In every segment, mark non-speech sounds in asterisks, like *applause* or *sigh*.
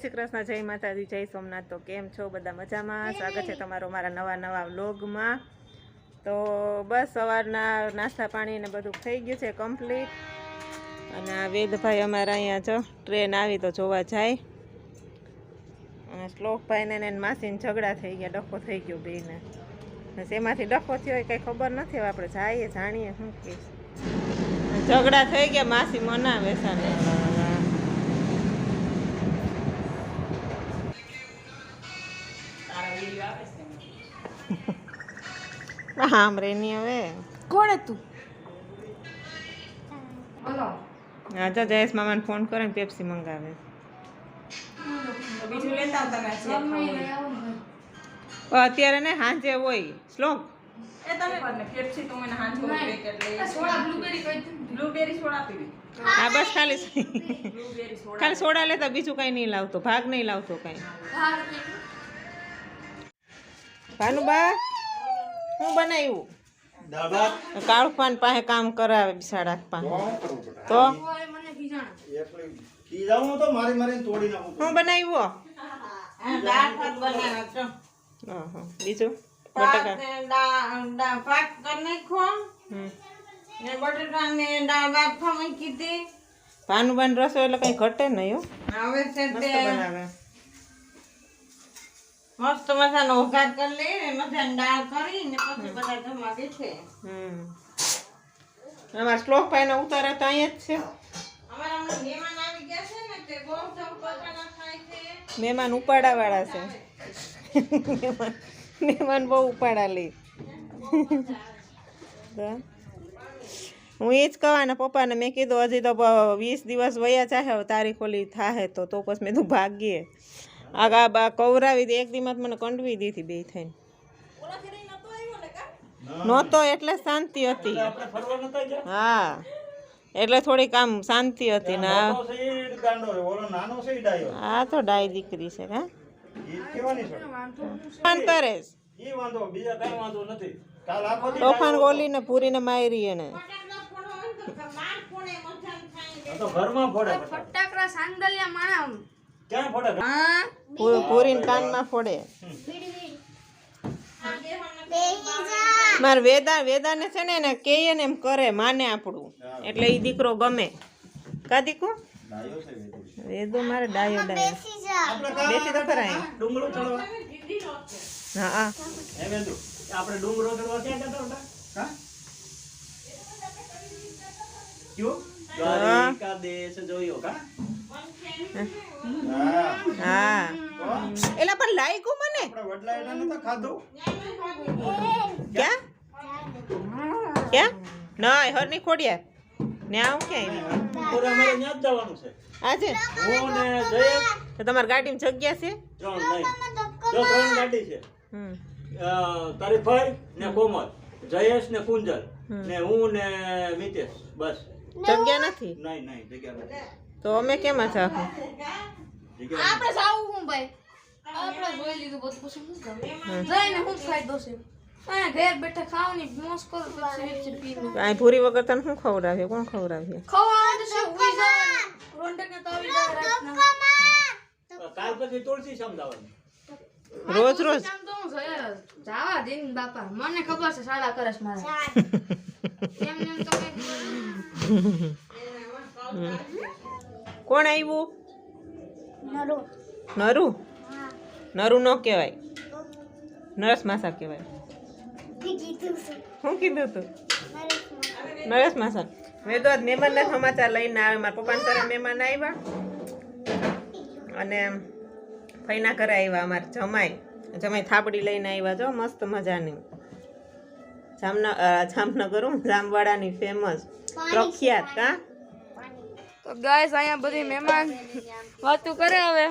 શ્રી કૃષ્ણ જય માતાજી જય સોમનાથ. તો કેમ છો? બધા મજામાં? સ્વાગત છે તમારો મારા નવા નવા વ્લોગમાં. તો બસ સવારના નાસ્તા પાણી ને બધું થઈ ગયું છે કમ્પ્લીટ. અને આ વેદભાઈ અમારા અહીંયા જો ટ્રેન આવી તો જોવા જાય. અને શ્લોકભાઈને ને એની માસીને ઝઘડા થઈ ગયા ડખો થઈ ગયો બેને જેમાંથી ડખો થયો કંઈ ખબર નથી આપણે જઈએ જાણીએ શું કહીશ ઝઘડા થઈ ગયા માસી મનાવે સાને આમ રે ની હવે. કોણ હતું? હા જો જયેશ મામાને ફોન કરે ને પેપ્સી મંગાવે. બીજું લેતા તમે અત્યારે ને સાંજે હોય. શ્લોક. એ તમે પેપ્સી તો મને હાંજો સોડા બ્લુબેરી બ્લુબેરી સોડા પીવી હા બસ ખાલી ખાલી સોડા લેતા બીજું કઈ નહીં લાવતો. ભાગ નહીં લાવતો કઈ. ભાનુબા? હું બનાવ્યું? દાળ ભાત કાળુ પાન પાસે કામ કરાવે બિસાડા પાસે તો એટલે ઈ જાઉં તો મારી મારીને તોડી નાખું. હું બનાવ્યું. બીજું? ભાનુબાન રસો એટલે કઈ ઘટે નહીં હવે બનાવે. મસ્ત મજાનો વઘાર કરી લઈ ને મજાની દાળ કરી ને પછી બધા જમવા બેઠે અમારા શ્લોક ભાઈને ઉતારે તો અહીંયા જ છે. અમારા હમણાં મહેમાન આવી ગયા છે ને તે બહુ સૌ પોતાના થાય છે. મહેમાન ઉપાડા વાળા છે. મહેમાન મહેમાન બહુ ઉપાડા લે હું એ જ કહેવાના પપ્પાને મેં કીધું હજી તો વીસ દિવસ વયા ચાહે હવે તારીખ ઓલી થાહે તો તો પછી મેં તું ભાગીએ. આગા બા કવરાવી દે એક દિવસ મને કંડવી દીધી બે થઈને. નહોતો એટલે શાંતિ હતી. આપણે ફરવા નતા ગયા? હા. એટલે થોડીક આમ શાંતિ હતી ને આ તો ડાય દીકરી છે હા ઈ કેવાની છે. ફોન કરે તોફાન ગોલી ને પૂરી તોફાન પૂરીને મારી એને. ને ઘરમાં ફટાકડા. ફટાકડા સાંગલિયા માણા ક્યાં ફોડે? હા? પૂરીને કાનમાં ફોડે. મારે વેદા વેદાને છે ને એને કહીએ ને એમ કરે માને આપણું. એટલે એ દીકરો ગમે. કા દીકુ? ડાયો છે વેદો મારે ડાયો ડાયો. બેસી તો ખરા ડુંગરો ચડવા? હા હા. આપણે ડુંગરો ચડવા ક્યાં જતા હતા? હા? કયો? દ્વારિકાધીશ જોયો કા? હા. એલા પણ લાગ્યું મને. ક્યાં? ક્યાં? ના હરની ખોડિયા ને આવું ક્યાં પૂરા અમારે જવાનું છે. આજે હું ને જયેશ તો તમારી ગાડીમાં જગ્યા છે? જો ત્રણ ગાડી છે. હમ. અ, તારી ભાઈ ને કોમલ જયેશ ને કુંજલ ને હું ને મિતેશ બસ. જગ્યા નથી? નહીં નહીં જગ્યા નથી. તો અમે કેમાં જાહું આપણે સાવું હું ભાઈ. આપણે જોઈ લીધું બધું. પછી શું કરું જઈને હું ફાયદો છે. ઘેર બેઠા ખાવાની મોસ કરો પૂરી વગર તને શું ખવડાવીએ? કોણ ખવડાવીએ? ખવાનું તો ઉઈ જવાનું રોંડક ને તો આવી જાય રાતના. કાલ પછી તુલસી સમજાવવાની. રોજ રોજ. હું જાવા દે બાપા. મને ખબર છે શાળા કરસ મારે. *laughs* એમ એમ તો કઈ કોણ આવ્યું? નરું. નરું? ન કહેવાય. નરસ માસા કહેવાય. શું કીધું તું. નરેશ માસા. મેં તો આજ મહેમાનના સમાચાર લઈને આવે મારા પપ્પાના ઘરે મહેમાન આવ્યા. અને ફઈના ઘરે આવ્યા અમારે જમાઈ. જમાઈ થાપડી લઈને આવ્યા. જો મસ્ત મજાની. જામનગર જામનગર હું જામવાડાની ફેમસ પ્રખ્યાત કા તો ગાઈસ અહીંયા બધી મહેમાન વાતું કરે હવે.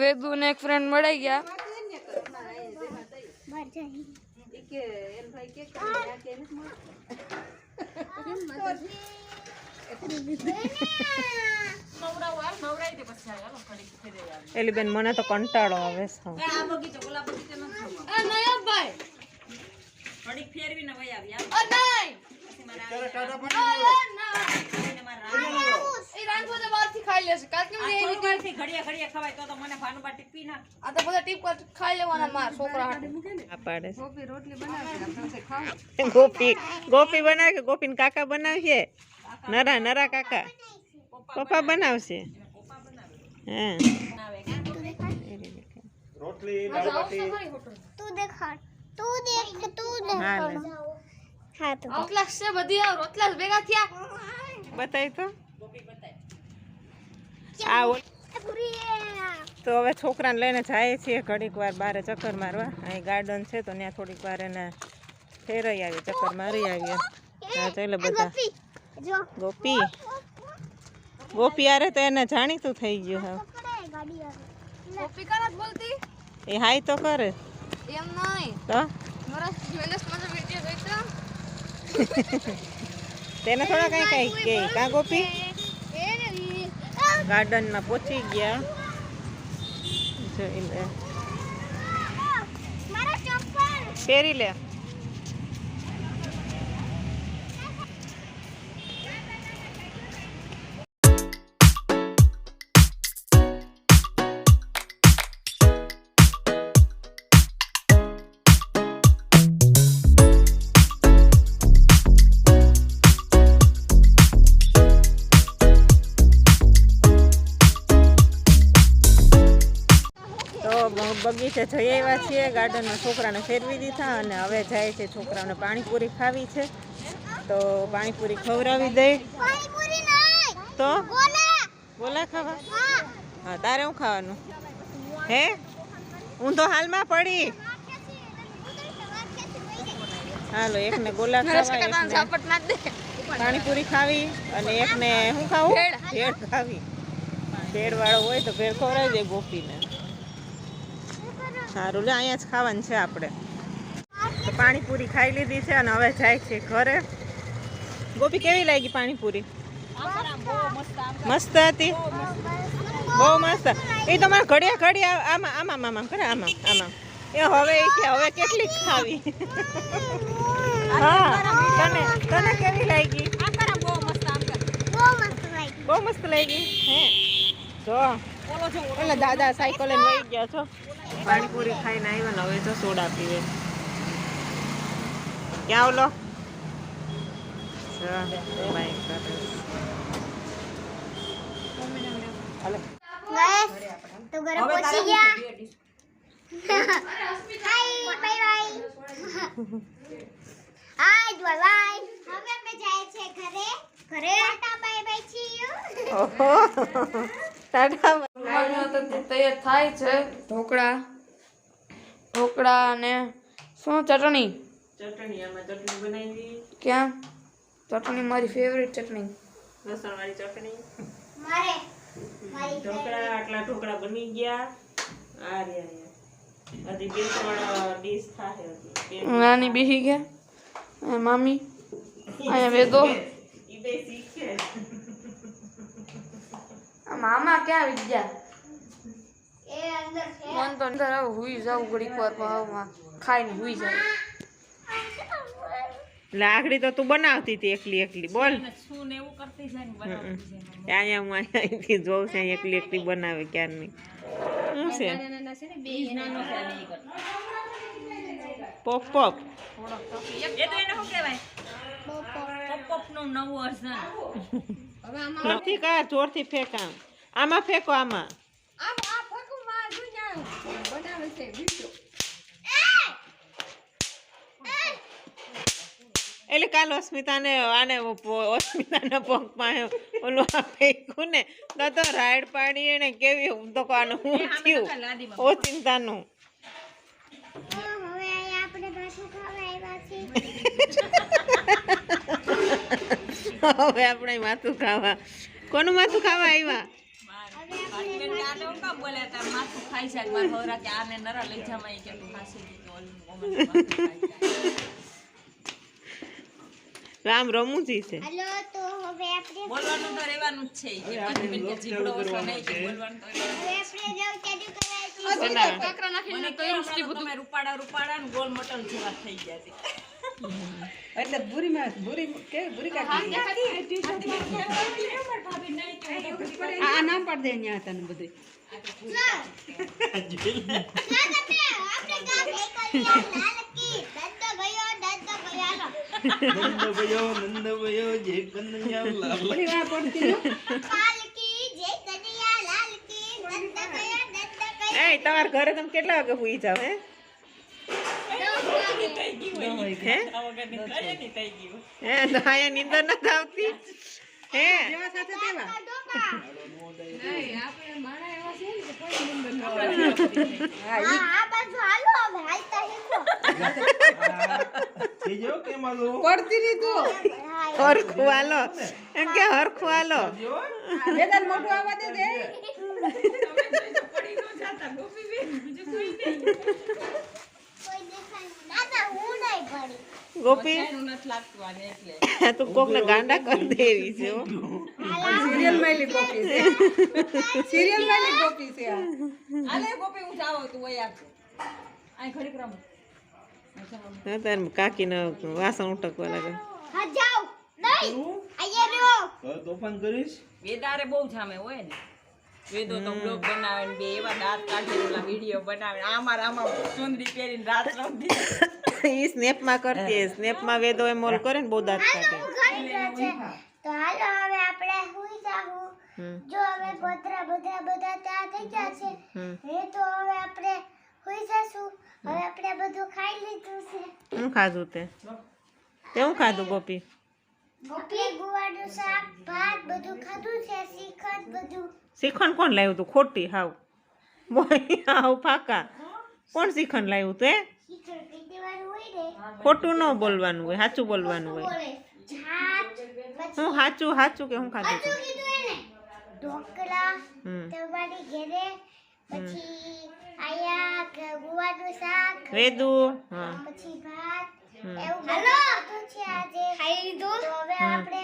વેદુ ને એક ફ્રેન્ડ મળી ગયા. એલી બેન મને તો કંટાળો આવે છે. વહી આવી આમ અ નહીં અત્યારે ટાટા અ, ના કરીને મારે રાંધવાનું. એ રાંધવા તો બહારથી ખાઈ લેશે. કાલ કેમ લઈ આવી? થોડીવારથી ઘડીએ ઘડીએ ખવાય તો તો મને ભાનુબા ટીપી નાખ. આ તો બધા ટીપ ખાઈ લેવાના માર છોકરા હાટુ. આ પાડે. છે. ગોપી ગોપી બનાવે કે ગોપીને કાકા બનાવશે નરા નરા કાકા. પપ્પા બનાવશે. હા. રોટલી દાળ બાટી તું દેખાડ. તું દેખ તું દેખ. હા લે. હા તો રોટલા છે બધી આ રોટલા જ ભેગા થયા. બતાય તો? આ તો હવે છોકરાને લઈને જાય છીએ ઘડીક વાર બારે ચક્કર મારવા. અહીં ગાર્ડન છે તો ત્યાં થોડીક વાર એને ફેરાઈ આવી ચક્કર મારી આવીએ. હા ચાલો બધા. ગોપી ગોપી. આરે તો એને જાણીતું થઈ ગયું હા પકડાય ગાડી આવે કોપી કર જ બોલતી. એ હાય તો કરે. એમ નહીં. તો? મારા *laughs* જ્વેલર્સમાં વિડિયો જોઈતો તેને થોડા કઈ કઈ કે કા ગોપી? ગાર્ડનમાં પહોંચી ગયા. પહેરી લે. બગીચે જઈ આવ્યા છીએ. ગાર્ડનમાં છોકરાને ફેરવી દીધા અને હવે જાય છે છોકરાઓને પાણીપુરી ખાવી છે. તો પાણીપુરી ખવડાવી દઈ તો? બોલા ખાવા? હા. હા તારે શું ખાવાનું? હે? હું તો હાલમાં પડી. હાલો એકને ગોલા ખાવા પાણીપુરી ખાવી અને એકને શું ખાવું? ભેળ. ભેળ ખાવી. ભેળ વાળો હોય તો ભેળ ખવડાવી દે ગોપીને. સારું. લે અહીંયા જ ખાવાનું છે આપણે. પાણીપુરી ખાઈ લીધી છે અને હવે જાય છે ઘરે. ગોપી, કેવી લાગી પાણીપુરી? મસ્ત હતી? બહુ મસ્ત. એ તમારે ઘડિયા ઘડિયા, આમાં આમાં આમાં કરે આમાં આમાં. એ હવે એ કે, હવે કેટલી ખાવી. હા, તને તને કેવી લાગી? બહુ મસ્ત લાગી. હે. જો. એટલે દાદા સાયકલ લઈ ગયા છો. પાણીપુરી ખાઈને આવ્યા ને હવે તો સોડા પીવે. ક્યાં ઓલો? તો ઘરે પહોંચી ગયા. Hi bye bye. *laughs* Hi bye bye હવે આપણે જાય છે ઘરે. ઘરે. ટાટા બાય બાય છીએ ઓહો. ટાટા તો તૈયાર થાય છે. ઢોકળા ઢોકળા અને શું ચટણી? ચટણી અમે ચટણી બનાવી. ક્યાં? ચટણી મારી ફેવરેટ ચટણી. લસણ વાળી ચટણી. મારે. મારી ઢોકળા આટલા ઢોકળા બની ગયા. આ રહ્યા. હજી બે ત્રણ ડીશ થાય હજી. નાની બેસી ગયા. મામી અહીંયા વેદો *laughs* બે શીખે આ મામા ક્યાં આવી ગયા? એ અંદર છે. મન તો અંદર હવે હુઈ જાવ ઘડીક વાર ભાવમાં ખાઈને હુઈ જાય લાકડી તો તું બનાવતી હતી એકલી એકલી બોલ. શું ને એવું કરતી જાય. બનાવતી જાય અહીંયા હું અહીંયાથી જોઉં છું એકલી એકલી બનાવે ક્યારની. શું છે? Pop pop. એ તો એને શું કહેવાય? પોપ પોપનું નવું વર્ઝન જોરથી ફેંક આમ. આમાં ફેંકો આમાં. એટલે કાલ અસ્મિતાને આને અસ્મિતાના પગમાં ઓલું આ ફેંક્યું ને. તો તો રાઈડ પાડી એને કેવી હું તો આનું હું થયું? ઓ *laughs* હવે આપણે માથું ખાવા. કોનું માથું ખાવા આવ્યા જાય. રામ રમૂજી છે. હાલો તો હવે આપણે બોલવાનું તો રહેવાનું જ છે. બોલવાનું તો એટલે ભૂરીમાં ભૂરી કે ભૂરી કાઢી આ આ નામ પાડ દે ન્યા તને બધું નંદ ભયો નંદ ભયો જે કનૈયા લાલ ભૂરી વા પડતી ને એ તમારા ઘરે તમે કેટલા વાગે સુઈ જાવ હે? નીંદર નથી આવતી? હે? પડતી નહીં તું હરખું હાલો. એમ કે હરખું હાલો. મોટું આવવા દે દે પડી ન જાતા ગોપી બેન બીજું કોઈ નહીં ગોપી? એનું નથી લાગતું આને એટલે તું કોકને ગાંડા કરી દેવી છે સિરિયલમાં ગોપી છે. સિરિયલમાં ગોપી છે આલે ગોપી હું તું વઈ આવજો. અહીં ઘડીક રમો. હા, તાર કાકીને વાસણ ઉટકવા લાગે. હવે તોફાન કરીશ? વેદારે બહુ જામે હોય ને. વેદો તો બ્લોગ બનાવે ને બે એવા દાંત કાઢીને ઓલા વીડિયો બનાવે આમાં આમાં ચુંદડી પહેરીને રાત રમતી *laughs* ઈ સ્નેપમાં કરતી સ્નેપમાં વેદો એ મોલ કરે ને બહુ દાંત કાઢે. તો હાલો હવે આપણે હુઈ જાહું. જો હવે બધા બધા બધા ત્યાં થઈ ગયા છે. એ તો હવે આપણે હુઈ જશું. હવે આપણે બધું ખાઈ લીધું છે. હું ખાધું તે? તે હું ખાધું ગોપી? ગોપી ગુવાડું શાક ભાત બધું ખાધું છે શ્રીખંડ બધું. શ્રીખંડ કોણ લાવ્યું તું ખોટી હાવ. બોય હાવ ફાકા. કોણ શ્રીખંડ લાવ્યું તું એ ખોટું ન બોલવાનું હોય સાચું બોલવાનું હોય. હું સાચું સાચું કે હું ખાધું છું ઢોકળા હમ. તમારી ઘરે પછી આયા ગ- શાક વેદુ પછી ભાત. હમ. એવું બધું. છે આજે. ખાઈ લીધું? હવે આપણે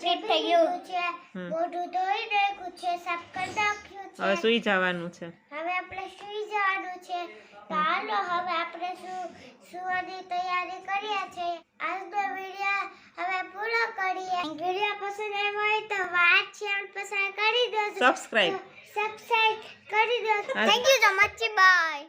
કમ્પ્લીટ થઈ ગયું. છે મોઢું ધોઈ નાખ્યું છે સાફ કરી નાખ્યું હવે સુઈ જવાનું છે. હવે આપણે સુઈ જવાનું છે. તો હાલો હવે આપણે શું સુવાની તૈયારી કરીએ છીએ. આજનો વીડિયો હવે પૂરો કરીએ. વીડિયો પસંદ આવ્યો હોય તો વાત ચેનલ પસંદ કરી દો સબસ્ક્રાઇબ સબસ્ક્રાઇબ કરી દો. Thank you so much bye